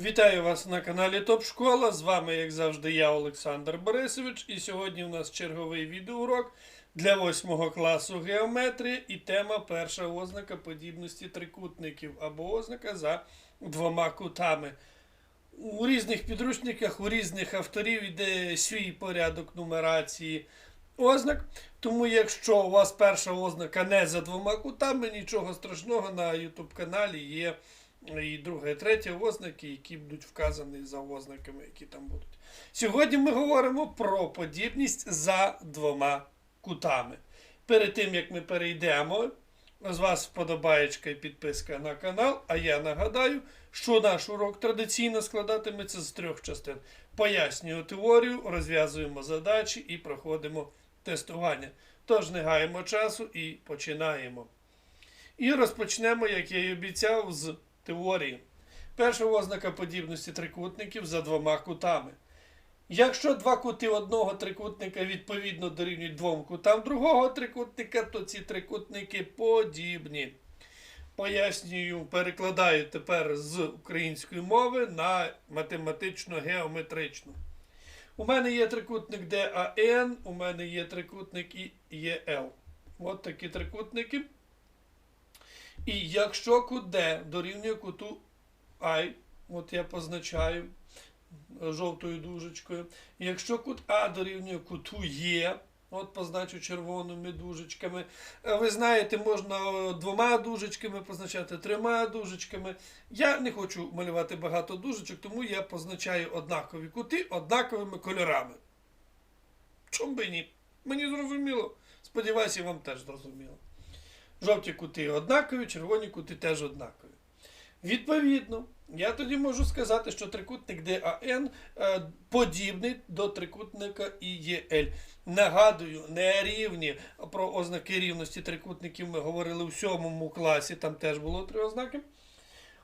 Вітаю вас на каналі Топ Школа. З вами, як завжди, я, Олександр Борисович. І сьогодні у нас черговий відеоурок для 8 класу геометрії і тема перша ознака подібності трикутників або ознака за двома кутами. У різних підручниках, у різних авторів йде свій порядок нумерації ознак. Тому, якщо у вас перша ознака не за двома кутами, нічого страшного на YouTube каналі є і друга, і третя ознаки, які будуть вказані за ознаками, які там будуть. Сьогодні ми говоримо про подібність за двома кутами. Перед тим як ми перейдемо, з вас вподобаєчка і підписка на канал. А я нагадаю, що наш урок традиційно складатиметься з трьох частин. Пояснюю теорію, розв'язуємо задачі і проходимо тестування. Тож не гаємо часу і починаємо. І розпочнемо, як я і обіцяв, з теорії. Перша ознака подібності трикутників за двома кутами. Якщо два кути одного трикутника відповідно дорівнюють двом кутам другого трикутника, то ці трикутники подібні. Пояснюю, перекладаю тепер з української мови на математично-геометричну. У мене є трикутник DAN, у мене є трикутник і EL. От такі трикутники. І якщо кут D дорівнює куту I, от я позначаю жовтою дужечкою. Якщо кут А дорівнює куту Є, от позначу червоними дужечками. Е, Ви знаєте, можна е, двома дужечками позначати, трьома дужечками. Я не хочу малювати багато дужечок, тому я позначаю однакові кути однаковими кольорами. Чом би ні? Мені зрозуміло. Сподіваюся, вам теж зрозуміло. Жовті кути однакові, червоні кути теж однакові. Відповідно, я тоді можу сказати, що трикутник DAN е, подібний до трикутника IEL. Нагадую, не рівні про ознаки рівності трикутників ми говорили в сьомому класі, там теж було три ознаки.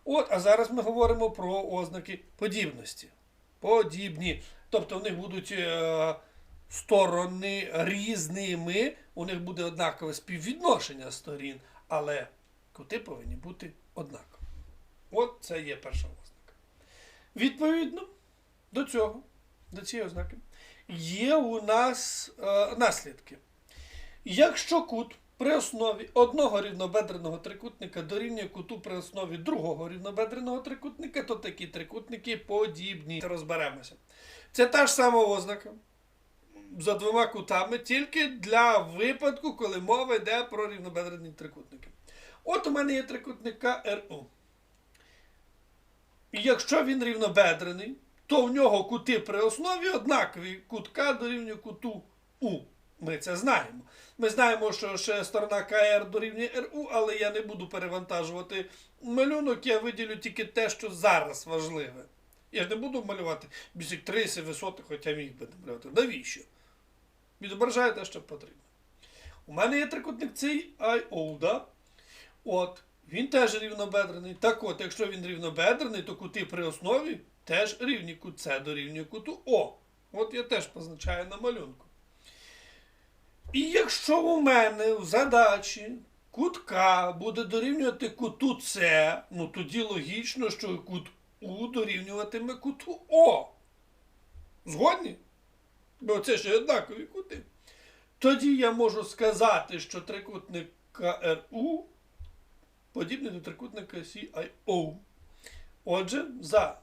От, а зараз ми говоримо про ознаки подібності. Подібні. Тобто в них будуть е, сторони різними, у них буде однакове співвідношення сторін, але кути повинні бути однакові. От це є перша ознака. Відповідно до цього, до цієї ознаки, є у нас е, наслідки. Якщо кут при основі одного рівнобедреного трикутника дорівнює куту при основі другого рівнобедреного трикутника, то такі трикутники подібні. Розберемося. Це та ж сама ознака за двома кутами, тільки для випадку, коли мова йде про рівнобедрені трикутники. От у мене є трикутник КРУ. І якщо він рівнобедрений, то в нього кути при основі однакові. Кут К дорівнює куту У. Ми це знаємо. Ми знаємо, що ще сторона КР дорівнює РУ, але я не буду перевантажувати малюнок, я виділю тільки те, що зараз важливе. Я ж не буду малювати бісектриси, висоти, хоча міг би малювати. Навіщо? Відображаю те, що потрібно. У мене є трикутник цей IO. От, він теж рівнобедрений. Так от, якщо він рівнобедрений, то кути при основі теж рівні кут С дорівнює куту О. От я теж позначаю на малюнку. І якщо у мене в задачі кут К буде дорівнювати куту С, ну тоді логічно, що кут У дорівнюватиме куту О. Згодні? Бо це ж однакові кути. Тоді я можу сказати, що трикутник КРУ подібний до трикутника CIO. Отже, за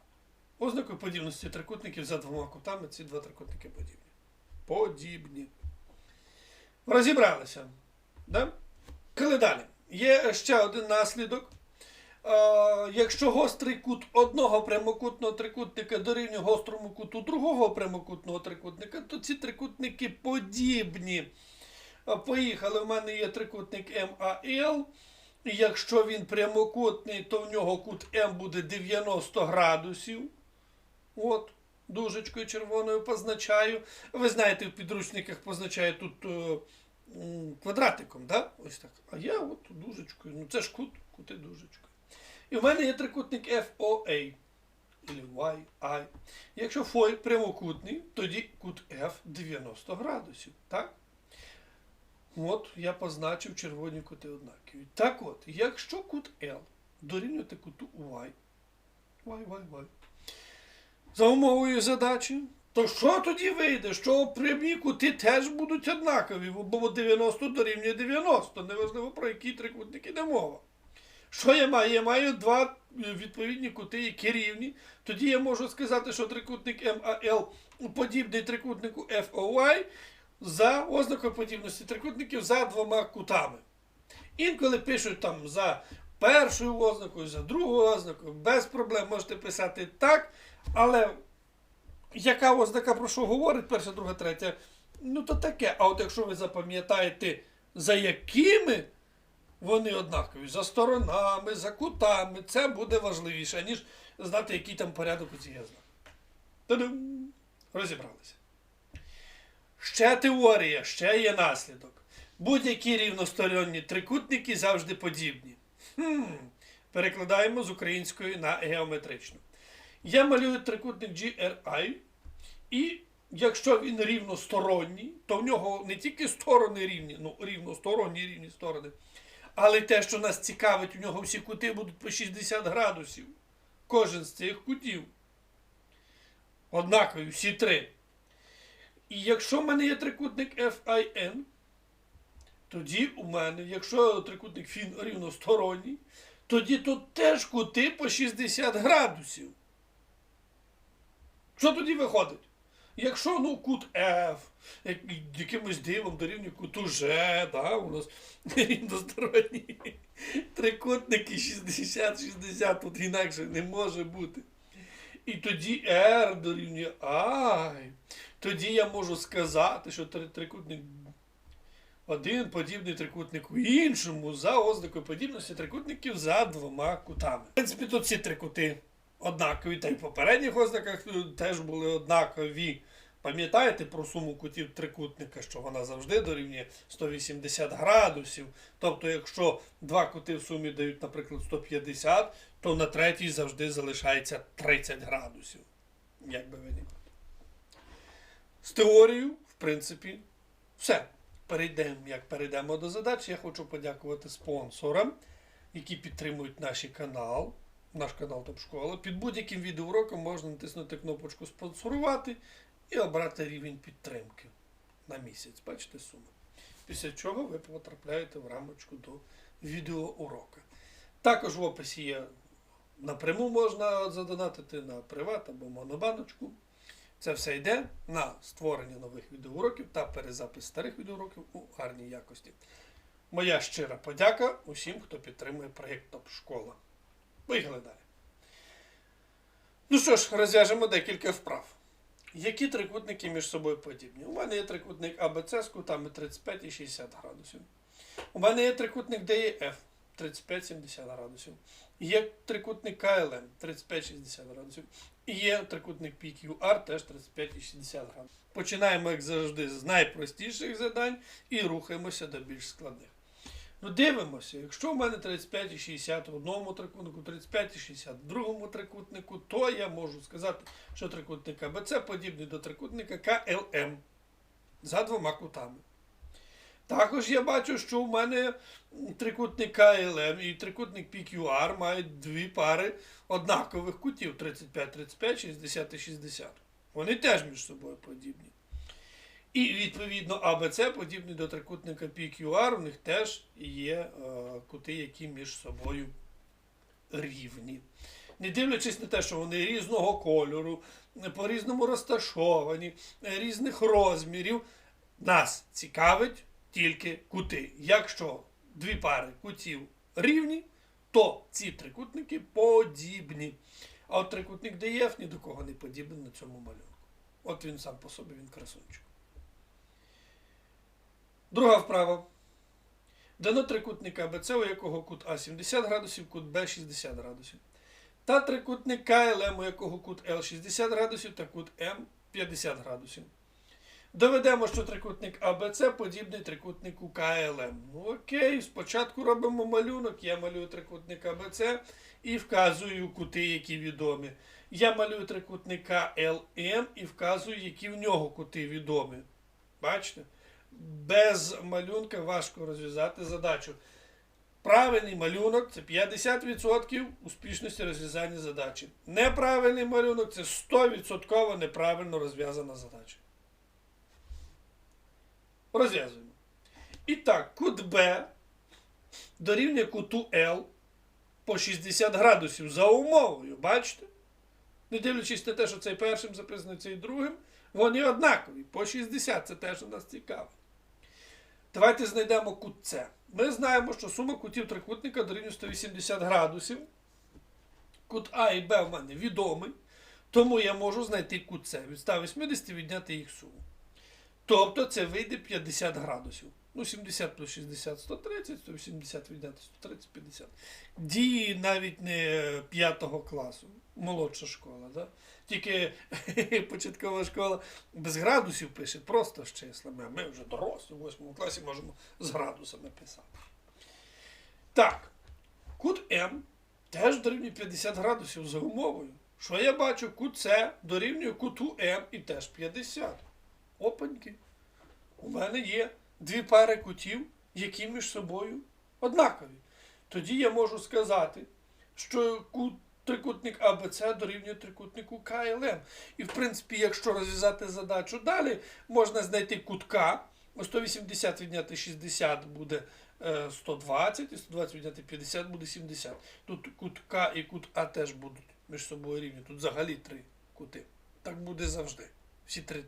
ознакою подібності трикутників за двома кутами ці два трикутники подібні. Подібні. Розібралися. Да? Коли далі. Є ще один наслідок. Е, якщо гострий кут одного прямокутного трикутника дорівнює гострому куту другого прямокутного трикутника, то ці трикутники подібні. Е, Поїхали, в мене є трикутник МАЛ. І якщо він прямокутний, то в нього кут М буде 90 градусів. От, дужечкою червоною позначаю. Ви знаєте, в підручниках позначаю тут е, м, квадратиком, да? Ось так. А я от дужечкою. Ну це ж кут, кути дужечкою. І в мене є трикутник FOA. YI. Якщо фой прямокутний, тоді кут F 90 градусів. Так? От я позначив червоні кути однакові. Так от, якщо кут L дорівнювати куту Y, Y, Y, Y, за умовою задачі, то що тоді вийде? Що прямі кути теж будуть однакові, бо 90 дорівнює 90, неважливо про які трикутник іде мова. Що я маю? Я маю два е, відповідні кути, які рівні. Тоді я можу сказати, що трикутник МАЛ подібний трикутнику FOY за ознакою подібності трикутників за двома кутами. Інколи пишуть там за першою ознакою, за другою ознакою, без проблем можете писати так, але яка ознака про що говорить, перша, друга, третя, ну то таке. А от якщо ви запам'ятаєте, за якими вони однакові, за сторонами, за кутами, це буде важливіше, ніж знати, який там порядок у ознак. Та-дам! Розібралися. Ще теорія, ще є наслідок. Будь-які рівносторонні трикутники завжди подібні. Хм. Перекладаємо з української на геометричну. Я малюю трикутник GRI, і якщо він рівносторонній, то в нього не тільки сторони рівні, ну рівносторонні рівні сторони, але те, що нас цікавить, у нього всі кути будуть по 60 градусів. Кожен з цих кутів. Однакові, всі три. І якщо в мене є трикутник FIN, тоді у мене, якщо трикутник фін рівносторонній, тоді тут теж кути по 60 градусів. Що тоді виходить? Якщо ну, кут F якимось дивом дорівнює куту G, да, у нас рівносторонні трикутники 60-60, тут інакше не може бути. І тоді R дорівнює I. Тоді я можу сказати, що трикутник один подібний трикутнику іншому за ознакою подібності трикутників за двома кутами. В принципі, тут всі три кути однакові, та й в попередніх ознаках е, теж були однакові. Пам'ятаєте про суму кутів трикутника, що вона завжди дорівнює 180 градусів. Тобто, якщо два кути в сумі дають, наприклад, 150, то на третій завжди залишається 30 градусів. Як би ви не. З теорією, в принципі, все. Перейдемо, як перейдемо до задач. Я хочу подякувати спонсорам, які підтримують наш канал, наш канал Топ Школа. Під будь-яким відеоуроком можна натиснути кнопочку спонсорувати і обрати рівень підтримки на місяць. Бачите суму. Після чого ви потрапляєте в рамочку до відеоурока. Також в описі є напряму можна задонатити на приват або монобаночку. Це все йде на створення нових відеоуроків та перезапис старих відеоуроків у гарній якості. Моя щира подяка усім, хто підтримує проєкт Топ Школа. Поїхали далі. Ну що ж, розв'яжемо декілька вправ. Які трикутники між собою подібні? У мене є трикутник АБЦ з кутами 35 і 60 градусів. У мене є трикутник DEF 35-70 градусів. Є трикутник КЛМ 35-60 градусів. І є трикутник PQR теж 35 і 60 градусів. Починаємо, як завжди, з найпростіших задань і рухаємося до більш складних. Ну, дивимося, якщо в мене 35 і 60 в одному трикутнику, 35 і 60 в другому трикутнику, то я можу сказати, що трикутник АБЦ подібний до трикутника КЛМ за двома кутами. Також я бачу, що в мене трикутник КЛМ і трикутник PQR мають дві пари однакових кутів 35-35, 60-60. Вони теж між собою подібні. І відповідно АБЦ подібний до трикутника PQR, у них теж є е, кути, які між собою рівні. Не дивлячись на те, що вони різного кольору, по-різному розташовані, різних розмірів, нас цікавить тільки кути. Якщо дві пари кутів рівні, то ці трикутники подібні. А от трикутник ДФ ні до кого не подібний на цьому малюнку. От він сам по собі він красунчик. Друга вправа. Дано трикутник АБЦ, у якого кут А 70 градусів, кут Б 60 градусів. Та трикутник КЛМ, у якого кут Л 60 градусів та кут М 50 градусів. Доведемо, що трикутник АБЦ подібний трикутнику КЛМ. Окей, спочатку робимо малюнок. Я малюю трикутник АБЦ і вказую кути, які відомі. Я малюю трикутник КЛМ і вказую, які в нього кути відомі. Бачите? Без малюнка важко розв'язати задачу. Правильний малюнок це 50% успішності розв'язання задачі. Неправильний малюнок це 100% неправильно розв'язана задача. Розв'язуємо. І так, кут Б дорівнює куту L по 60 градусів за умовою. Бачите? Не дивлячись на те, що цей першим записаний, цей другим, вони однакові. По 60 це теж у нас цікаво. Давайте знайдемо кут С. Ми знаємо, що сума кутів трикутника дорівнює 180 градусів. Кут А і Б в мене відомий, тому я можу знайти кут С. Від 180 відняти їх суму. Тобто це вийде 50 градусів. Ну, 70 плюс 60 130, 180 відняти 130 50. Дії навіть не 5 класу, молодша школа. Да? Тільки початкова школа без градусів пише, просто з числами. А ми вже дорослі, в 8 класі можемо з градусами писати. Так, кут М теж дорівнює 50 градусів за умовою. Що я бачу? Кут С дорівнює куту М і теж 50. Опаньки. У мене є дві пари кутів, які між собою однакові. Тоді я можу сказати, що кут трикутник АБЦ дорівнює трикутнику КЛМ. І, в принципі, якщо розв'язати задачу далі, можна знайти кут К. 180 відняти 60 буде е, 120, і 120 відняти 50 буде 70. Тут кут К і кут А теж будуть між собою рівні. Тут взагалі три кути. Так буде завжди. Всі три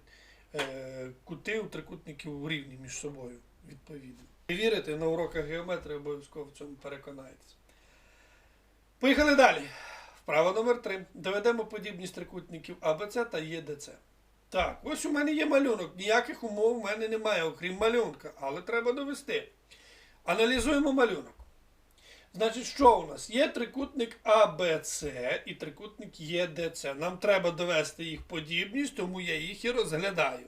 е, кути у трикутників рівні між собою, відповідно. І вірите, на уроках геометрії обов'язково в цьому переконаєтесь. Поїхали далі. Вправа номер 3. Доведемо подібність трикутників АБЦ та ЄДЦ. Так, ось у мене є малюнок. Ніяких умов у мене немає, окрім малюнка, але треба довести. Аналізуємо малюнок. Значить, що у нас? Є трикутник АБЦ і трикутник ЄДЦ. Нам треба довести їх подібність, тому я їх і розглядаю.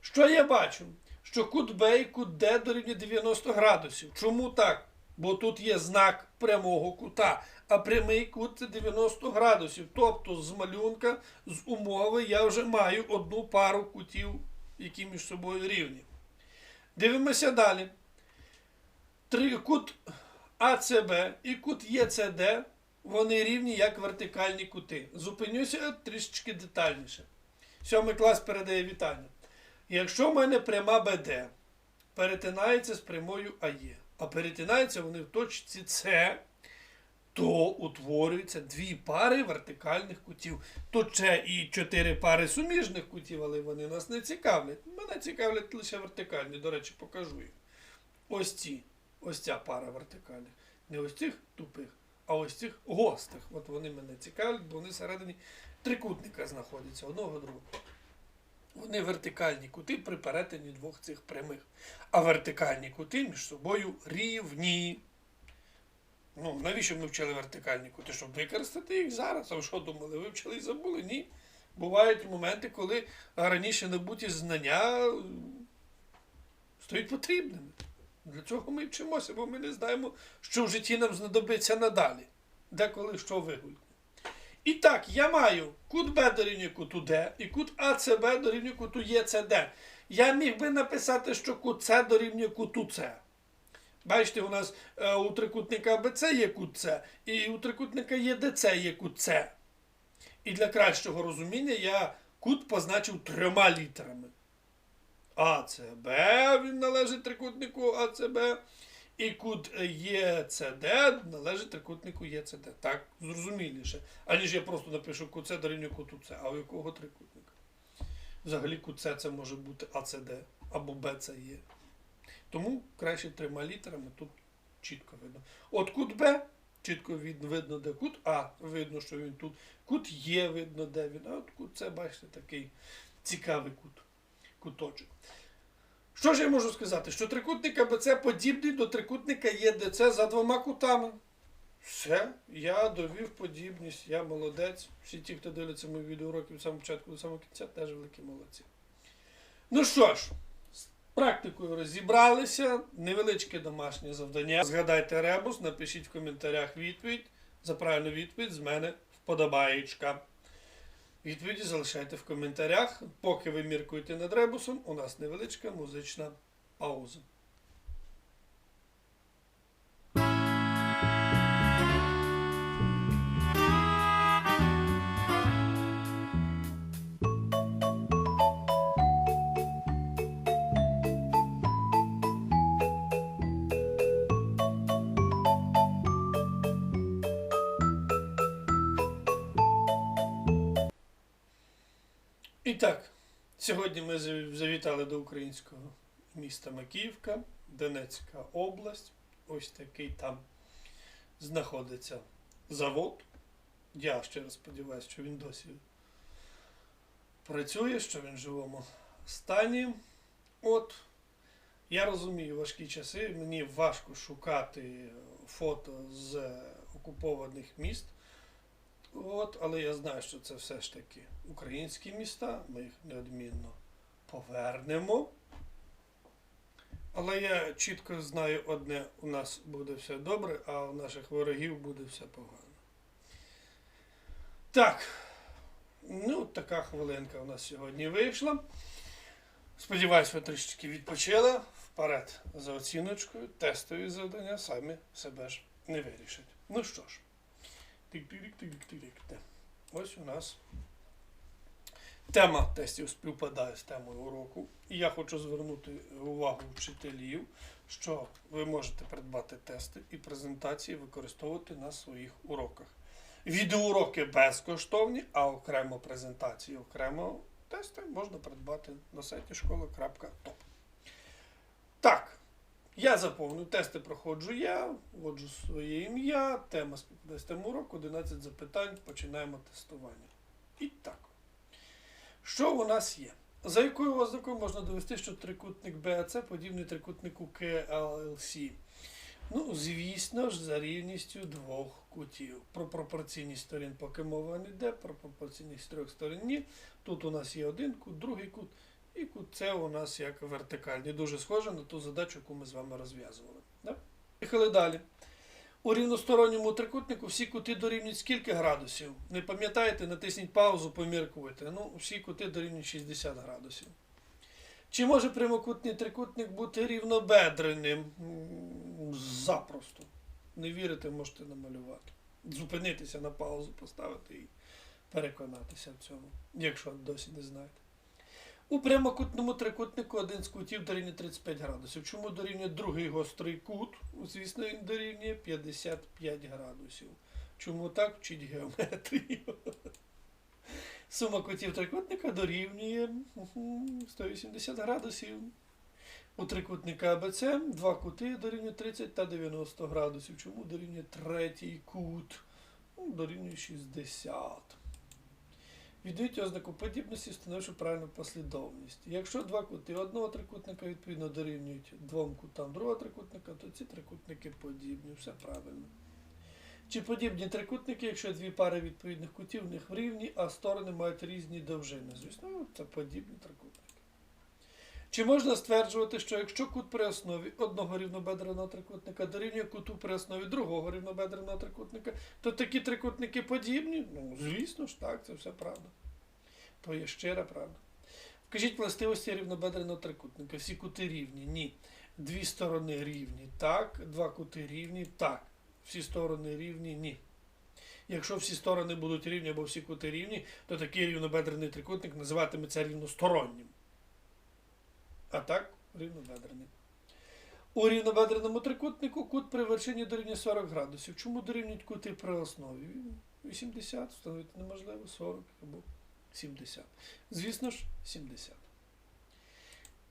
Що я бачу? Що кут Б і кут Д дорівнює 90 градусів. Чому так? Бо тут є знак прямого кута, а прямий кут це 90 градусів. Тобто з малюнка, з умови я вже маю одну пару кутів, які між собою рівні. Дивимося далі. Три, кут АЦБ і кут ЄЦД, вони рівні як вертикальні кути. Зупинюся трішечки детальніше. Сьомий клас передає вітання. Якщо в мене пряма БД перетинається з прямою АЄ, а перетинаються вони в точці С, то утворюються дві пари вертикальних кутів. Тут ще і чотири пари суміжних кутів, але вони нас не цікавлять. Мене цікавлять лише вертикальні, до речі, покажу їх. Ось ці, ось ця пара вертикальних. Не ось цих тупих, а ось цих гострих. От вони мене цікавлять, бо вони всередині трикутника знаходяться одного другого. Вони вертикальні кути при перетині двох цих прямих. А вертикальні кути між собою рівні. Ну, навіщо ми вчили вертикальні кути? Щоб використати їх зараз. А що думали? Ви вчили і забули? Ні. Бувають моменти, коли раніше набуті знання е, стають потрібними. Для цього ми вчимося, бо ми не знаємо, що в житті нам знадобиться надалі. Деколи що вигульне. І так, я маю кут Б дорівнює куту Д і кут АЦБ дорівнює куту ЄЦД. Я міг би написати, що кут С дорівнює куту С. Бачите, у нас е, у трикутника АБЦ є кут С, і у трикутника ЄДЦ є кут С. І для кращого розуміння я кут позначив трьома літерами. АЦБ, він належить трикутнику АЦБ. І кут ЄЦД належить трикутнику ЄЦД. Так, зрозуміліше. Аніж я просто напишу кут С дорівнює куту С. А у якого трикутника? Взагалі кут С це може бути АЦД або БЦЄ. Тому краще трьома літерами тут чітко видно. От кут Б чітко видно, де кут А, видно, що він тут. Кут Є видно, де він. А от кут С, бачите, такий цікавий кут, куточок. Що ж я можу сказати? Що трикутник АБЦ подібний до трикутника ЄДЦ за двома кутами. Все, я довів подібність, я молодець. Всі ті, хто дивляться мої відеоуроки від самого початку до самого кінця, теж великі молодці. Ну що ж, практикою розібралися. Невеличке домашнє завдання. Згадайте ребус, напишіть в коментарях відповідь. За правильну відповідь з мене вподобаєчка. Відповіді залишайте в коментарях. Поки ви міркуєте над ребусом, у нас невеличка музична пауза. І так, сьогодні ми завітали до українського міста Макіївка, Донецька область. Ось такий там знаходиться завод. Я ще раз сподіваюся, що він досі працює, що він в живому стані. От, я розумію важкі часи. Мені важко шукати фото з окупованих міст. От, але я знаю, що це все ж таки українські міста, ми їх неодмінно повернемо. Але я чітко знаю одне: у нас буде все добре, а у наших ворогів буде все погано. Так, ну, така хвилинка у нас сьогодні вийшла. Сподіваюсь, ви трішечки відпочили. Вперед за оціночкою, тестові завдання самі себе ж не вирішать. Ну що ж. Ось у нас тема тестів співпадає з темою уроку. І я хочу звернути увагу вчителів, що ви можете придбати тести і презентації використовувати на своїх уроках. Відеоуроки безкоштовні, а окремо презентації, окремо тести можна придбати на сайті школа.топ. Так, я заповню тести проходжу я, вводжу своє ім'я, тема співпадає уроку, 11 запитань, починаємо тестування. І так. Що у нас є? За якою ознакою можна довести, що трикутник BAC подібний трикутнику KLLC? Ну, звісно ж, за рівністю двох кутів. Про пропорційність сторін поки мова не йде, про пропорційність трьох сторін ні. Тут у нас є один кут, другий кут, і це у нас як вертикальний. Дуже схоже на ту задачу, яку ми з вами розв'язували. Да? Поїхали далі. У рівносторонньому трикутнику всі кути дорівнюють скільки градусів? Не пам'ятаєте, натисніть паузу, поміркуйте. Ну, всі кути дорівнюють 60 градусів. Чи може прямокутний трикутник бути рівнобедреним? Запросто. Не вірите, можете намалювати. Зупинитися на паузу, поставити і переконатися в цьому, якщо досі не знаєте. У прямокутному трикутнику один з кутів дорівнює 35 градусів. Чому дорівнює другий гострий кут? Звісно, він дорівнює 55 градусів. Чому так вчить геометрію? Сума кутів трикутника дорівнює 180 градусів. У трикутника АБЦ два кути дорівнює 30 та 90 градусів. Чому дорівнює третій кут? Ну, Дорівнює 60. Віддають ознаку подібності, встановивши правильну послідовність. Якщо два кути одного трикутника відповідно дорівнюють двом кутам другого трикутника, то ці трикутники подібні. Все правильно. Чи подібні трикутники, якщо дві пари відповідних кутів в них рівні, а сторони мають різні довжини? Звісно, це подібні трикутники. Чи можна стверджувати, що якщо кут при основі одного рівнобедреного трикутника дорівнює куту при основі другого рівнобедреного трикутника, то такі трикутники подібні? Ну, звісно ж, так, це все правда. То є щира правда. Вкажіть властивості рівнобедреного трикутника. Всі кути рівні? Ні. Дві сторони рівні, так. Два кути рівні, так. Всі сторони рівні, ні. Якщо всі сторони будуть рівні або всі кути рівні, то такий рівнобедрений трикутник називатиметься рівностороннім. А так, рівнобедрений. У рівнобедреному трикутнику кут при вершині дорівнює 40 градусів. Чому дорівнюють кути при основі? 80, встановити неможливо, 40 або 70. Звісно ж, 70.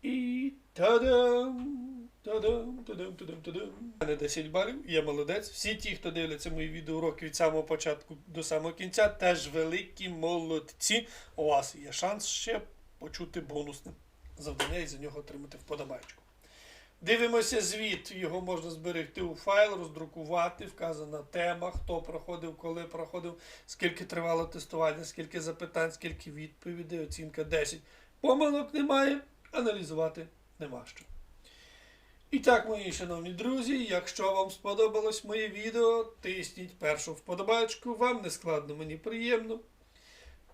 І та-дам! Та-дам, та-дам, та-дам, та-дам. У мене 10 балів, я молодець. Всі ті, хто дивляться мої відеоуроки від самого початку до самого кінця, теж великі молодці. У вас є шанс ще почути бонусне завдання і за нього отримати вподобайку. Дивимося звіт. Його можна зберегти у файл, роздрукувати, вказана тема, хто проходив, коли проходив, скільки тривало тестування, скільки запитань, скільки відповідей, оцінка 10. Помилок немає, аналізувати нема що. І так, мої шановні друзі, якщо вам сподобалось моє відео, тисніть першу вподобайку, вам не складно, мені приємно.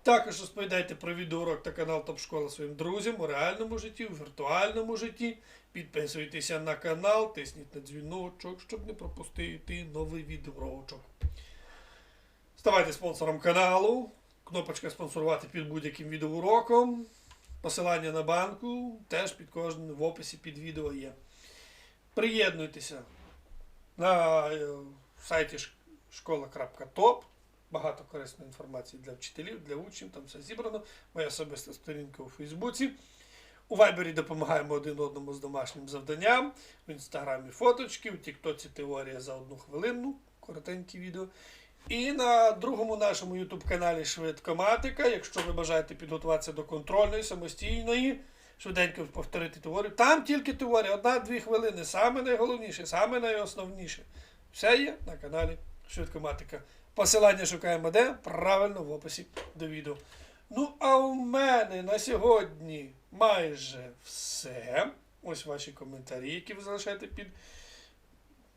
Також розповідайте про відеоурок та канал Топ Школа своїм друзям у реальному житті, у віртуальному житті. Підписуйтеся на канал, тисніть на дзвіночок, щоб не пропустити новий відеоурочок. Ставайте спонсором каналу. Кнопочка спонсорувати під будь-яким відеоуроком. Посилання на банку теж під кожним в описі під відео є. Приєднуйтеся на е, сайті школа.топ. багато корисної інформації для вчителів, для учнів. Там все зібрано. Моя особиста сторінка у Фейсбуці. У Вайбері допомагаємо один одному з домашнім завданням. В інстаграмі фоточки, у Тіктоці теорія за одну хвилину, коротенькі відео. І на другому нашому ютуб каналі Швидкоматика. Якщо ви бажаєте підготуватися до контрольної, самостійної, швиденько повторити теорію. Там тільки теорія, одна-дві хвилини. Саме найголовніше, саме найосновніше. Все є на каналі Швидкоматика. Посилання шукаємо де? Правильно в описі до відео. Ну, а у мене на сьогодні майже все. Ось ваші коментарі, які ви залишаєте під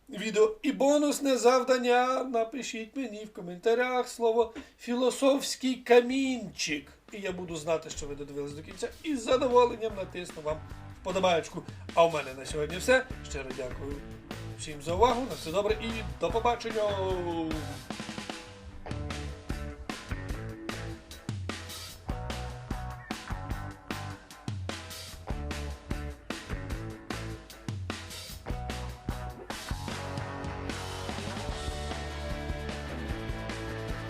відео. І бонусне завдання. Напишіть мені в коментарях слово філософський камінчик. І я буду знати, що ви додивились до кінця. І з задоволенням натисну вам вподобаєчку. А у мене на сьогодні все. Щиро дякую всім за увагу. На все добре і до побачення.